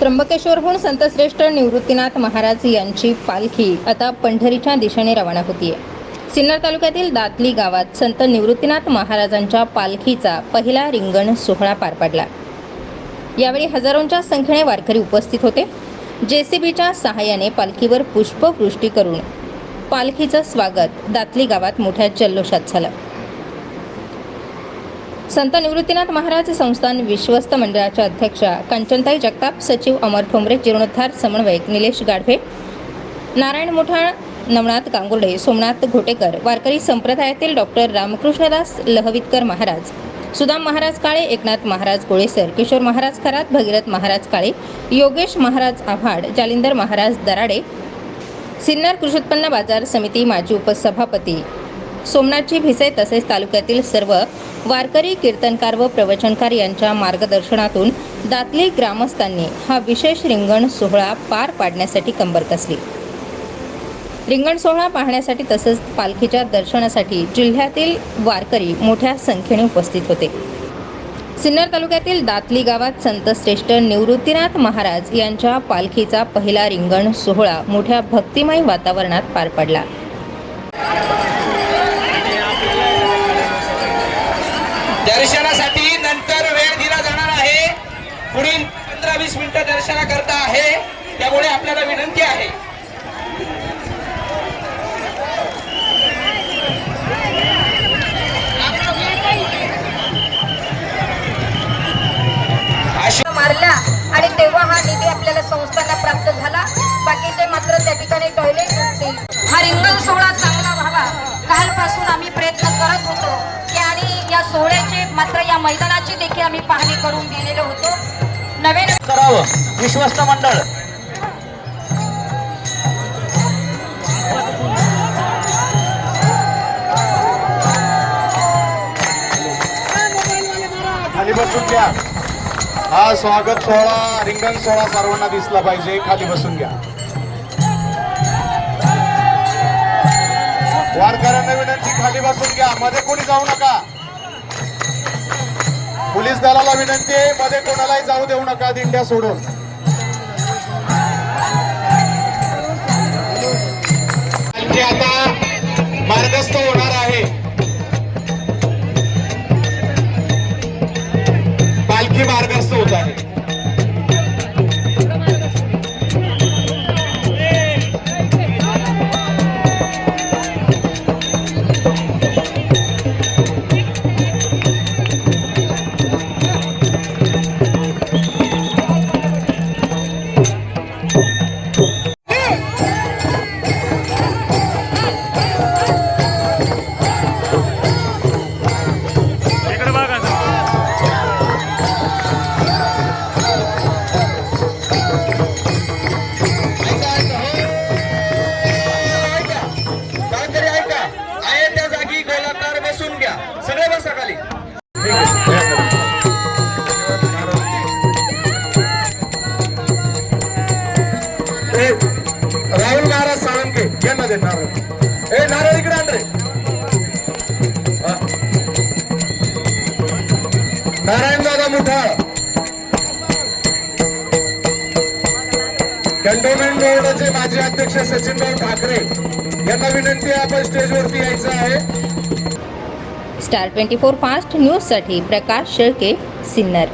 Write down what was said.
त्र्यंबकेश्वरहून संतश्रेष्ठ निवृत्तीनाथ महाराज यांची पालखी आता पंढरीच्या दिशेने रवाना होतीये. सिन्नर तालुक्यातील दातली गावात संत निवृत्तीनाथ महाराजांच्या पालखीचा पहिला रिंगण सोहळा पार पडला. यावेळी हजारोंच्या संख्येने वारकरी उपस्थित होते. जेसीबीच्या सहाय्याने पालखीवर पुष्पवृष्टी करून पालखीचं स्वागत दातली गावात मोठ्या जल्लोषात झालं. संत निवृत्तीनाथ महाराज संस्थान विश्वस्त मंडळाच्या अध्यक्षा कांचनताई जगताप सचिव अमर ठोंबरे जीर्णोद्धार समन्वयक निलेश गाढवे नारायण मोठाळ नवनाथ गांगुर्डे सोमनाथ घोटेकर वारकरी संप्रदायातील डॉक्टर रामकृष्णदास लहवितकर महाराज सुदाम महाराज काळे एकनाथ महाराज गोळेसर किशोर महाराज खरात भगीरथ महाराज काळे योगेश महाराज आव्हाड जालिंदर महाराज दराडे सिन्नर कृषी उत्पन्न बाजार समिती माजी उपसभापती सोमनाथजी भिसे तसेच तालुक्यातील सर्व वारकरी कीर्तनकार व प्रवचनकार यांच्या मार्गदर्शनातून दातली ग्रामस्थांनी हा विशेष रिंगण सोहळा पार पाडण्यासाठी कंबर कसली. रिंगण सोहळा पाहण्यासाठी तसंच पालखीच्या दर्शनासाठी जिल्ह्यातील वारकरी मोठ्या संख्येने उपस्थित होते. सिन्नर तालुक्यातील दातली गावात संत श्रेष्ठ निवृत्तीनाथ महाराज यांच्या पालखीचा पहिला रिंगण सोहळा मोठ्या भक्तिमय वातावरणात पार पडला. दर्शनासाठी नंतर वेळ दिला जाणार आहे. पुढील पंधरा वीस मिनिटं दर्शनाकरता आहे. त्यामुळे आपल्याला विनंती आहे. अशा मारल्या आणि तेव्हा हा निधी आपल्याला संस्थांना प्राप्त झाला. बाकीचे मात्र त्या ठिकाणी टॉयलेट असतील हा रिंगण सोहळा चांगला व्हावा. कालपासून आम्ही प्रयत्न करत होतो या सोहळ्याचे मात्र या मैदानाची देखील आम्ही पाहणी करून गेलेलो होतो. नवे करावं विश्वस्त मंडळ. खाली बसून घ्या. हा स्वागत सोहळा रिंगण सोहळा सर्वांना दिसला पाहिजे. खाली बसून घ्या. वारकऱ्यांना विनंती खाली बसून घ्या. मध्ये कोणी जाऊ नका. पोलीस दलाला विनंती आहे मध्ये कोणालाही जाऊ देऊ नका दिंड्या सोडून. आता मार्गस्थ होणार साळंके दे नारळ ए नारळ इकडे आण रे. नारायण दादा मुठाळ कॅन्टोन्मेंट बोर्डाचे माजी अध्यक्ष सचिनभाऊ ठाकरे यांना विनंती आहे आपण स्टेजवरती यायचं आहे. स्टार ट्वेंटी फोर फास्ट न्यूजसाठी प्रकाश शेळके सिन्नर.